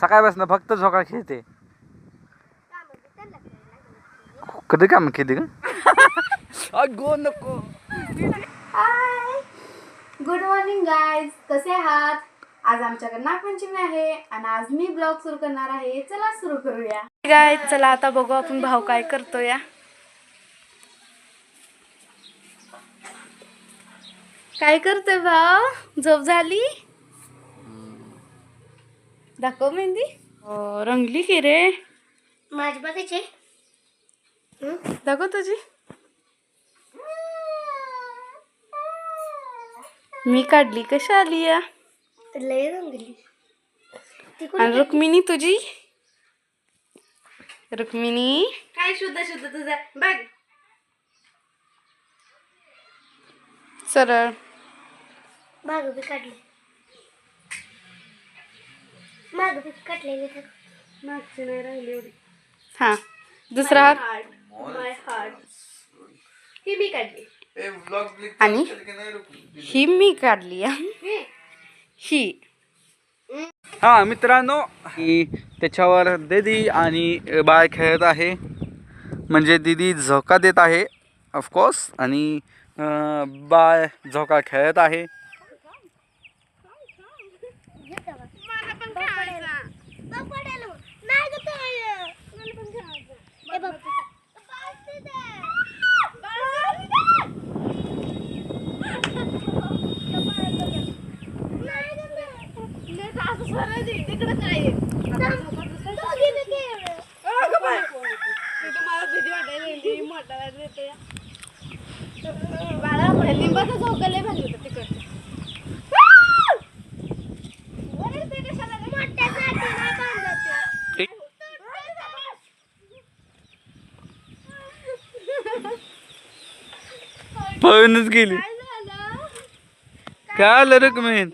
सकाळपासून फक्त झोका खेळते. कधी काम केली का अगो नको. हाय गुड मॉर्निंग गाईज कसे आहात? आज आमच्याकडे नागपंचमी आहे आणि आज मी ब्लॉग सुरू करणार आहे. चला सुरू करूया. गाय चला आता बघू आपण भाऊ काय करतो या काय करतोय भाऊ? झोप झाली? दाखव मेहंदी. रंगली की रे? माझी बघायचे दाखव तुझी. मी काढली कशी आली या? लय रंगली. आणि रुक्मिणी तुझी? रुक्मिणी? काय शुद्ध शुद्ध तुझा? बघ. सरळ. माग बी काढले. माग बी काढलेले तर मागची नाही राहिली एवढी. हा. दुसरा हात? माय हार्ट ही मी काढली. आणि? ही मी काढली हा. ही. हा. मित्रांनो ही त्याच्यावर दीदी आणि बाळ खेळत आहे. म्हणजे दीदी झोका देत आहे ऑफकोर्स आणि बाळ झोका खेळत आहे. लिंबाचं चौकले भाजी होतं तिकडचं. पळूनच गेली. काय आलं रुक्मिण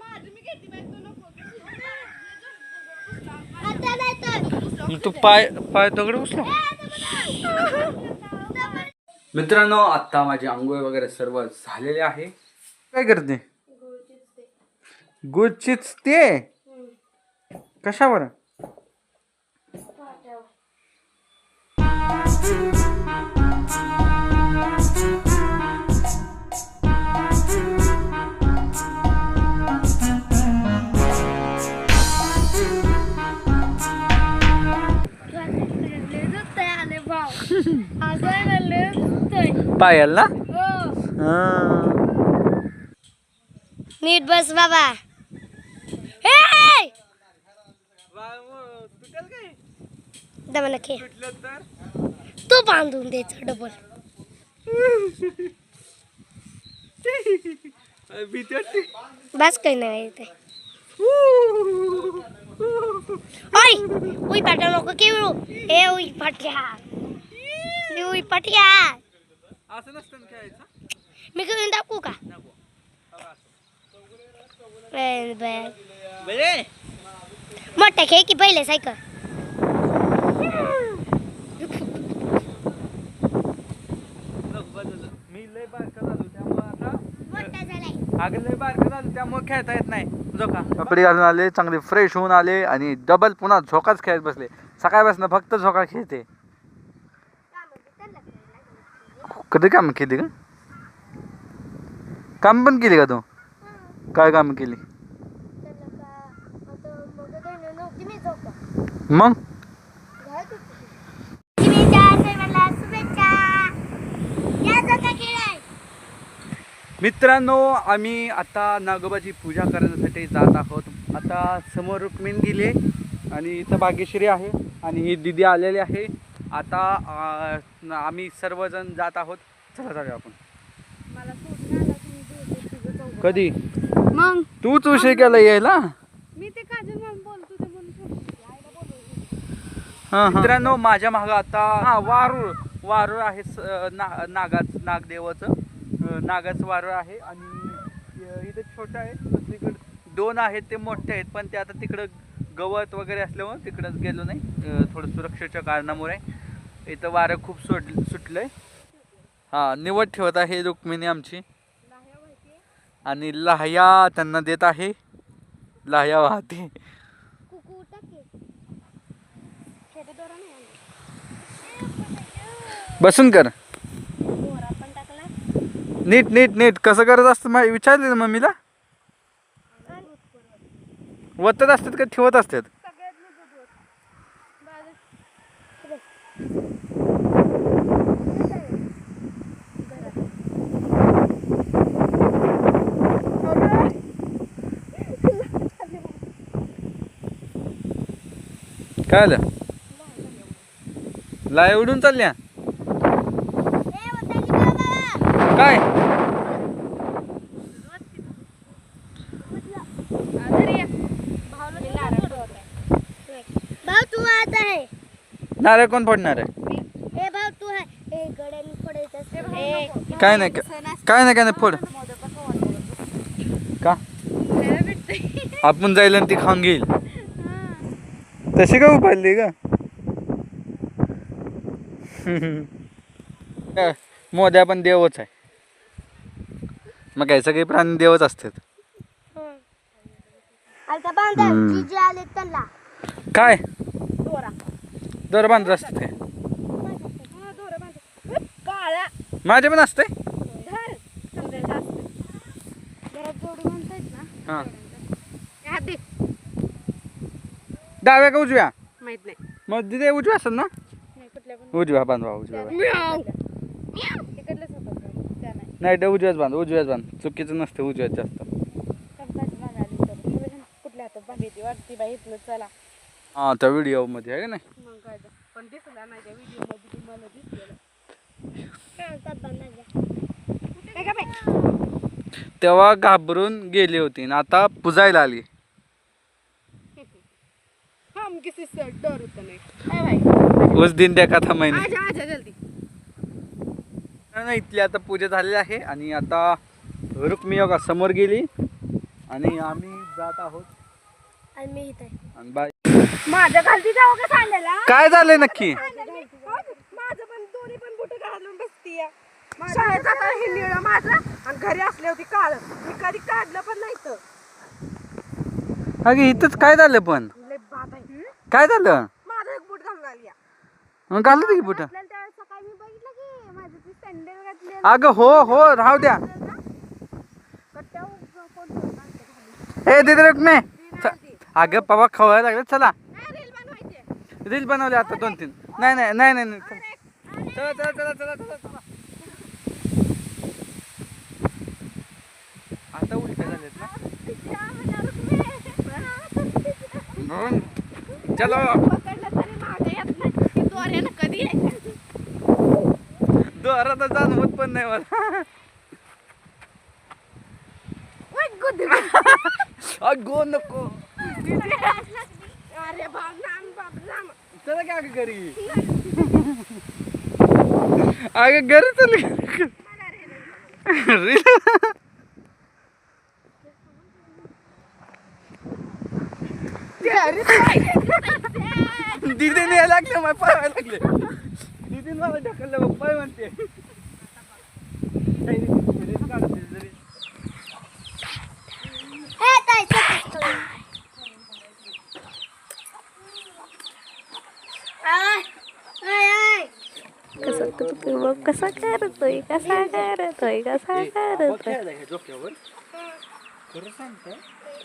तू पाय पाय दगड उचला. मित्रांनो आता माझी आंघोळ वगैरे सर्व झालेले आहे. काय करते? गुड चिचते कशावर? पायल ना? हा. नीट बस बाबा. खे तू बांधून द्यायचं डबल बस काही नाही ते ओय उई पाट्या नको केवळू ए उई पाट्या. ए उई पाट्या. असं नसतं ना खेळायचं? मी घेऊन दाखवू का? बर बर. बरे? मोठा खेळ की पहिले सायकल? मी लय बारका झालो त्यामुळे आता मोठा झालाय. अगं लय बारका झालो त्यामुळे खेळता येत नाही. झोका. कपडे घालून आले चांगले फ्रेश होऊन आले आणि डबल पुन्हा झोकाच खेळत बसले. सकाळपासून फक्त झोका खेळते. कधी काम केली का काम पण केली का तू? काय काम केली? मग? मित्रांनो आम्ही आता नागोबाची पूजा करण्यासाठी जात आहोत. आता समोर रुक्मिण गेले आणि इथं भाग्यश्री आहे आणि ही दिदी आलेली आहे. आता आम्ही सर्वजण जात आहोत. चला जाऊया आपण. कधी? मग? तूच उशीर केला यायला? मित्रांनो माझ्या मागं आता हा वारूळ. वारूळ आहे ना नागाच नागदेवाचं. नागाचं वारूळ आहे आणि इथं छोटं आहे. दुसरीकडे दोन आहेत ते मोठे आहेत. पण ते आता तिकडं गवत वगैरे असल्यामुळे तिकडंच गेलो नाही. थोडं सुरक्षेच्या कारणामुळे. इथं वारं खूप सोड सुटलंय. हा निवड ठेवत आहे रुक्मिणी आमची. आणि लाह्या त्यांना देत आहे. लाह्या वाहते. बसून कर. नीट नीट नीट. कसं करत असतं मग विचारले ना मम्मीला? वतत असतात का ठेवत असतात? काय आलं? लाय उडून चालल्या. काय? भाऊ तू आता आहे. नारळ कोण फोडणार आहे? ए भाऊ तू आहे. ए गड्याने पडायचं काय नाही काय काय नाही काय नाही फोड. का? आपण जाईल आणि ती खाऊन घेईल. तशी का उभारली का काय, मोद्या पण देवच आहे. मग काय सगळे प्राणी देवच असतात. काय? दोर. बांधत असतात काय माझे पण असते? हा. डाव्या का उजव्या? माहीत नाही. मग तिथे उजव्या असतात ना? नाही कुठल्या पण. उजव्या बांधवा उजव्या बांध. तिकडलेच होतं त्या नाही. नाही ते उजव्याच बांध उजव्याच बांध. चुकीचं नसतं उजव्याच जास्त. कंपास बांधायला तर. कुठल्या हातात बांधायची वाटती बाई इथलं चला. हा त्या व्हिडिओमध्ये आहे का नाही? मग काय तर. पण दिसला नाही त्या व्हिडिओमध्ये ती मला दिसलेलं. काय का बाई? तेव्हा घाबरून गेली होती आणि आता पुजायला आली. किसी से डर नहीं काय भाई। उस दिन त्या कथा महिने आजा आजा जल्दी। नाही इथली आता पूजा झालेली आहे आणि आता रुक्मी योगा समोर गेली आणि आम्ही जात आहोत. आणि मी इथे. आणि बाय. माझं घालती जाऊ का सांगायला? काय झालंय नक्की? माझं पण दोन्ही पण बुट घालून बसती शाळेत हे निळं माझं आणि घरी असले होती काळ. मी कधी काढलं पण नाही तर अगे इथंच काय झालं पण? काय झालं? माझं एक बूट घालून आली. मग घालत की बुट. आपल्याला त्यावेळेस सकाळी मी बघितलं की माझं ती सँडल घातली अगं हो हो राहू द्या. ए दे रुक्मे अगं पप्पा खवायला लागले. चला. रील बनवले आता दोन तीन. नाही नाही नाही नाही नाही. चला चला चला चला चला चला. आता उलटे झालेत ना. चलो। दोरा तर जाणवत पण नाही मला. अगो नको. अरे बाप राम बाप राम. चला काय घरी. अगं घरी चल दीदीने यायला लागले मला पाय लागले. दीदीने मला ढकललं बघ पाय म्हणते. कसा करतोय बघ कसा करतोय कसा करतोय कसा करतोय? हे.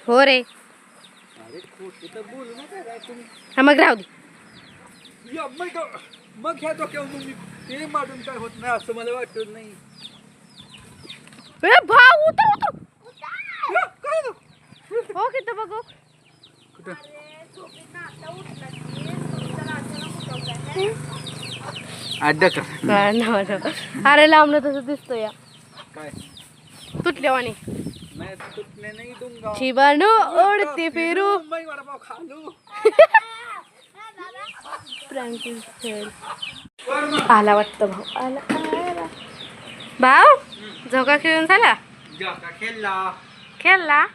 हो रे. हा मग राहू दे. या मग ह्या डोक्यावर मी ते मारून काय होत नाही असं मला वाटत नाही. ए भाऊ उतर उतर. या, काय झालं? हो किती बघू. कुठं? अड्डा का अरे लांबलं तसं दिसतोय काय? तुटल्यावाने मैं तुटने नहीं दूंगा शिबाणू ओढती फिरू। आला वाटतं भाऊ आला आला. भाऊ झोका खेळून झाला? खेळला. खेळला.